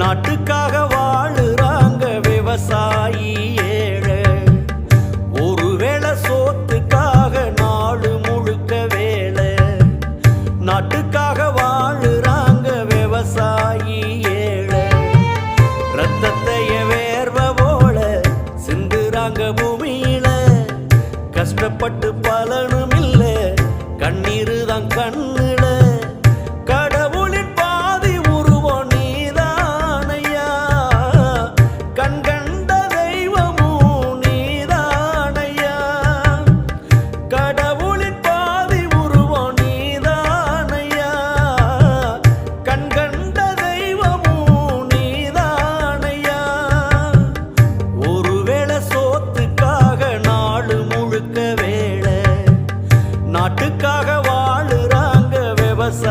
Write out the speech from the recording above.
நாட்டுக்காக வாழுறாங்க விவசாயி ஏழை. ஒருவேளை சோத்துக்காக நாடு முழுக்க வேலை. நாட்டுக்காக வாழுறாங்க விவசாயி ஏழை. ரத்தத்தைய வேர்வை போல சிந்துறாங்க பூமியில. கஷ்டப்பட்டு பலனும் இல்லை கண்ணீர் தான் கண்ணு. What's up?